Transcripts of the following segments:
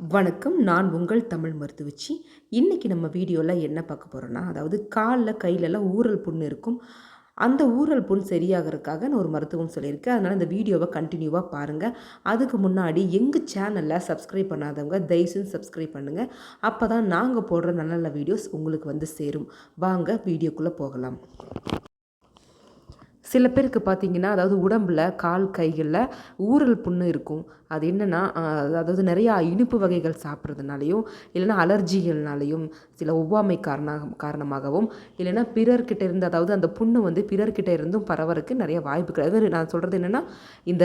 வணக்கம் நான் உங்கள் தமிழ் மருத்துவச்சி. இன்றைக்கி நம்ம வீடியோவில் என்ன பார்க்க போகிறோன்னா அதாவது காலில் கையிலலாம் ஊறல் புண் இருக்கும். அந்த ஊறல் புண் சரியாகிறதுக்காக நான் ஒரு மருத்துவம் சொல்லியிருக்கேன். அதனால் இந்த வீடியோவை கண்டினியூவாக பாருங்கள் அதுக்கு முன்னாடி எங்கள் சேனலில் சப்ஸ்கிரைப் பண்ணாதவங்க தயவுசெய்து சப்ஸ்கிரைப் பண்ணுங்கள் அப்போ தான் நாங்கள் போடுற நல்ல நல்ல வீடியோஸ் உங்களுக்கு வந்து சேரும். வாங்க வீடியோக்குள்ளே போகலாம். சில பேருக்கு பார்த்தீங்கன்னா அதாவது உடம்பில் கால் கைகளில் ஊறல் புண்ணு இருக்கும். அது என்னென்னா அதாவது நிறையா இனிப்பு வகைகள் சாப்பிட்றதுனாலையும் இல்லைன்னா அலர்ஜிகள்னாலையும் சில ஒவ்வாமை காரணம் காரணமாகவும் இல்லைன்னா பிறர்கிட்ட இருந்து அதாவது அந்த புண்ணு வந்து பிறர்கிட்ட இருந்தும் பரவறதுக்கு நிறைய வாய்ப்புகள். அதாவது நான் சொல்கிறது என்னென்னா இந்த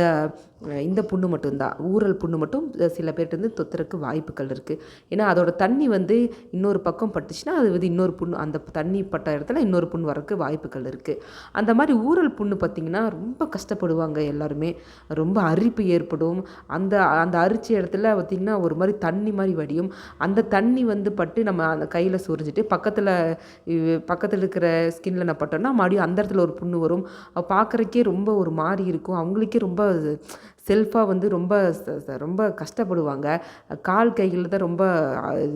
இந்த புண்ணு மட்டும்தான். ஊரல் புண்ணு மட்டும் சில பேர்கிட்ட இருந்து தொத்துறதுக்கு வாய்ப்புகள் இருக்குது ஏன்னா அதோட தண்ணி வந்து இன்னொரு பக்கம் பட்டுச்சுன்னா அது வந்து இன்னொரு புண்ணு அந்த தண்ணி பட்ட இடத்துல இன்னொரு புண் வரக்கு வாய்ப்புகள் இருக்குது அந்த மாதிரி ஊரல் புண்ணு பார்த்திங்கன்னா ரொம்ப கஷ்டப்படுவாங்க எல்லாருமே. ரொம்ப அரிப்பு ஏற்படும். அந்த அந்த அரிச்ச இடத்துல பார்த்திங்கன்னா ஒரு மாதிரி தண்ணி மாதிரி வடியும். அந்த தண்ணி வந்து பட்டு நம்ம அந்த கையில் சுரிஞ்சிட்டு பக்கத்தில் பக்கத்தில் இருக்கிற ஸ்கின்னில் நான் பட்டோம்னா மறுபடியும் அந்த இடத்துல ஒரு புண்ணு வரும். பார்க்குறக்கே ரொம்ப ஒரு மாதிரி இருக்கும். அவங்களுக்கே ரொம்ப செல்ஃபாக வந்து ரொம்ப ரொம்ப கஷ்டப்படுவாங்க. கால் கைகளில் தான் ரொம்ப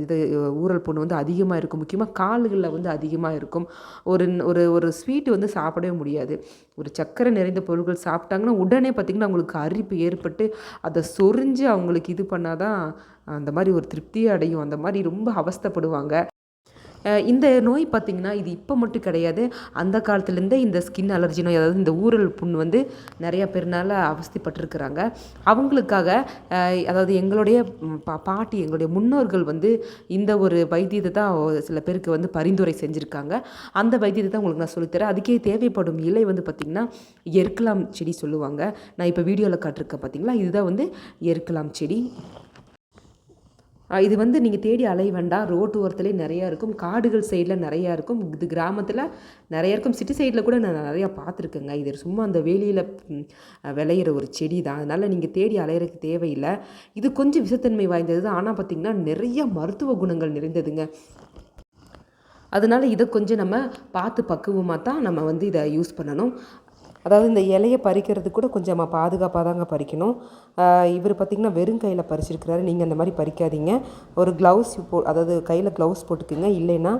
இது ஊரல் புண்ணு வந்து அதிகமாக இருக்கும். முக்கியமாக கால்களில் வந்து அதிகமாக இருக்கும். ஒரு ஒரு ஒரு ஸ்வீட்டு வந்து சாப்பிடவே முடியாது. ஒரு சர்க்கரை நிறைந்த பொருட்கள் சாப்பிட்டாங்கன்னா உடனே பார்த்திங்கன்னா அவங்களுக்கு அரிப்பு ஏற்பட்டு அதை சொரிஞ்சு அவங்களுக்கு இது பண்ணால் தான் அந்த மாதிரி ஒரு திருப்தியை அடையும். அந்த மாதிரி ரொம்ப அவஸ்தப்படுவாங்க. இந்த நோய் பார்த்திங்கன்னா இது இப்போ மட்டும் கிடையாது. அந்த காலத்துலேருந்தே இந்த ஸ்கின் அலர்ஜி நோய் அதாவது இந்த ஊரல் புண் வந்து நிறையா பேர்னால அவஸ்திப்பட்டிருக்கிறாங்க. அவங்களுக்காக அதாவது எங்களுடைய பா பாட்டி எங்களுடைய முன்னோர்கள் வந்து இந்த ஒரு வைத்தியத்தை தான் சில பேருக்கு வந்து பரிந்துரை செஞ்சுருக்காங்க. அந்த வைத்தியத்தை தான் உங்களுக்கு நான் சொல்லித்தரேன் அதுக்கே தேவைப்படும் இலை வந்து பார்த்திங்கன்னா எருக்கலாம் செடி சொல்லுவாங்க. நான் இப்போ வீடியோவில் காட்டிருக்கேன் பார்த்தீங்களா இதுதான் வந்து எருக்கலாம் செடி. இது வந்து நீங்கள் தேடி அலைய வேண்டாம். ரோட்டு ஓரத்துலேயே நிறையா இருக்கும். காடுகள் சைடில் நிறையா இருக்கும். இது கிராமத்தில் நிறையா இருக்கும். சிட்டி சைடில் கூட நான் நிறையா பார்த்துருக்கேங்க. இது சும்மா அந்த வேலியில் விளையிற ஒரு செடி தான். அதனால் நீங்கள் தேடி அலையிறதுக்கு தேவையில்லை. இது கொஞ்சம் விஷத்தன்மை வாய்ந்தது தான். ஆனால் பார்த்திங்கன்னா நிறைய மருத்துவ குணங்கள் நிறைந்ததுங்க. அதனால் இதை கொஞ்சம் நம்ம பார்த்து பக்குவமாக தான் நம்ம வந்து இதை யூஸ் பண்ணணும். அதாவது இந்த இலையை பறிக்கிறது கூட கொஞ்சம் பாதுகாப்பாக தாங்க பறிக்கணும். இவர் பார்த்திங்கன்னா வெறும் கையில் பறிச்சிருக்கிறாரு. நீங்கள் அந்த மாதிரி பறிக்காதீங்க. ஒரு க்ளவுஸ் போ அதாவது கையில் க்ளவுஸ் போட்டுக்குங்க. இல்லைன்னா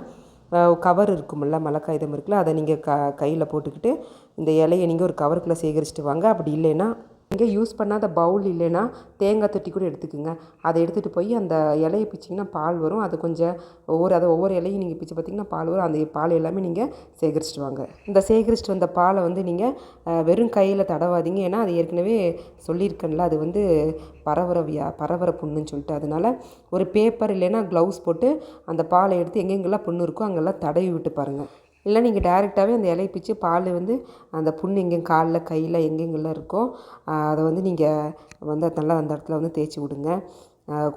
கவர் இருக்குமில்ல மழை காகிதம் இருக்குல்ல அதை நீங்கள் க கையில் போட்டுக்கிட்டு இந்த இலையை நீங்கள் ஒரு கவருக்குள்ளே சேகரிச்சுட்டு வாங்க. அப்படி இல்லைன்னா இங்கே யூஸ் பண்ணாத பவுல் இல்லைன்னா தேங்காய் தொட்டி கூட எடுத்துக்கோங்க. அதை எடுத்துகிட்டு போய் அந்த இலையை பிச்சிங்கன்னா பால் வரும். அது கொஞ்சம் ஒவ்வொரு அதை ஒவ்வொரு இலையும் நீங்கள் பிச்சு பார்த்திங்கன்னா பால் வரும். அந்த பால் எல்லாமே நீங்கள் சேகரிச்சிட்டு வாங்க. இந்த சேகரிச்சிட்டு வந்த பாலை வந்து நீங்கள் வெறும் கையில் தடவாதீங்க. ஏன்னா அது ஏற்கனவே சொல்லியிருக்கேன்ல அது வந்து பரவர வியா பரவர புண்ணுன்னு சொல்லிட்டு. அதனால் ஒரு பேப்பர் இல்லைன்னா க்ளவுஸ் போட்டு அந்த பாலை எடுத்து எங்கெங்கெல்லாம் புண்ணு இருக்கோ அங்கெல்லாம் தடவி விட்டு பாருங்கள் இல்லை நீங்கள் டேரெக்டாகவே அந்த இலையை பிச்சு பால் வந்து அந்த புண் எங்கே காலில் கையில் எங்கெங்கெல்லாம் இருக்கோ அதை வந்து நீங்கள் வந்து நல்லா அந்த இடத்துல வந்து தேய்ச்சி விடுங்க.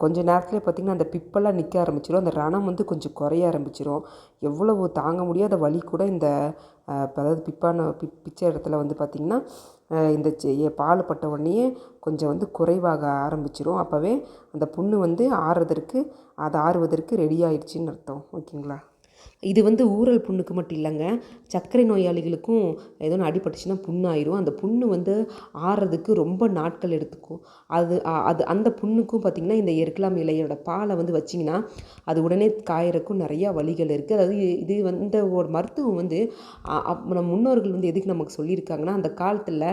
கொஞ்ச நேரத்தில் பார்த்திங்கன்னா அந்த பிப்பெல்லாம் நிற்க ஆரம்பிச்சிடும் அந்த ரணம் வந்து கொஞ்சம் குறைய ஆரம்பிச்சிடும் எவ்வளவு தாங்க முடியாத வலி கூட இந்த அதாவது பிப்பான பி பிச்சை இடத்துல வந்து பார்த்திங்கன்னா இந்த பால் பட்ட உடனேயே கொஞ்சம் வந்து குறைவாக ஆரம்பிச்சிடும் அப்போவே அந்த புண்ணு வந்து ஆறுறதற்கு அது ஆறுவதற்கு ரெடி ஆயிடுச்சின்னு அர்த்தம். ஓகேங்களா? இது வந்து ஊரல் புண்ணுக்கு மட்டும் இல்லைங்க. சர்க்கரை நோயாளிகளுக்கும் ஏதோ ஒன்று அடிபட்டுச்சுன்னா புண்ணாயிரும். அந்த புண்ணு வந்து ஆறுறதுக்கு ரொம்ப நாட்கள் எடுத்துக்கும். அது அது அந்த புண்ணுக்கும் பார்த்திங்கன்னா இந்த எருக்கலாம் இலையோட பாலை வந்து வச்சிங்கன்னா அது உடனே காயறக்கும் நிறையா வழிகள் இருக்குது அதாவது இது வந்து ஒரு மருத்துவம் வந்து நம்ம முன்னோர்கள் வந்து எதுக்கு நமக்கு சொல்லியிருக்காங்கன்னா அந்த காலத்தில்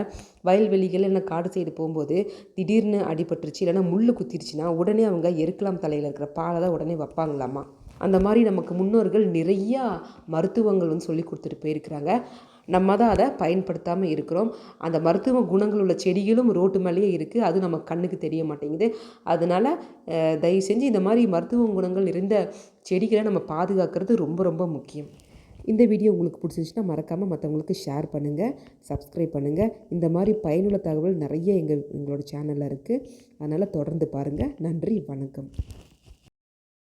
வயல்வெளிகள் இல்லைன்னா காடு சைடு போகும்போது திடீர்னு அடிபட்டுருச்சு இல்லைன்னா முள் குத்திருச்சுன்னா உடனே அவங்க எருக்கலாம் தலையில் இருக்கிற பாலை தான் உடனே வைப்பாங்களாமா. அந்த மாதிரி நமக்கு முன்னோர்கள் நிறையா மருத்துவங்கள் வந்து சொல்லி கொடுத்துட்டு போயிருக்கிறாங்க. நம்ம தான் அதை பயன்படுத்தாமல் இருக்கிறோம். அந்த மருத்துவ குணங்கள் உள்ள செடிகளும் ரோட்டு மேலேயே இருக்குது அது நம்ம கண்ணுக்கு தெரிய மாட்டேங்குது. அதனால் தயவு செஞ்சு இந்த மாதிரி மருத்துவ குணங்கள் நிறைந்த செடிகளை நம்ம பாதுகாக்கிறது ரொம்ப ரொம்ப முக்கியம். இந்த வீடியோ உங்களுக்கு பிடிச்சிருந்துச்சுன்னா மறக்காமல் மற்றவங்களுக்கு ஷேர் பண்ணுங்கள் சப்ஸ்கிரைப் பண்ணுங்கள் இந்த மாதிரி பயனுள்ள தகவல் நிறைய எங்கள் எங்களோட சேனலில் இருக்குது அதனால் தொடர்ந்து பாருங்கள் நன்றி வணக்கம்.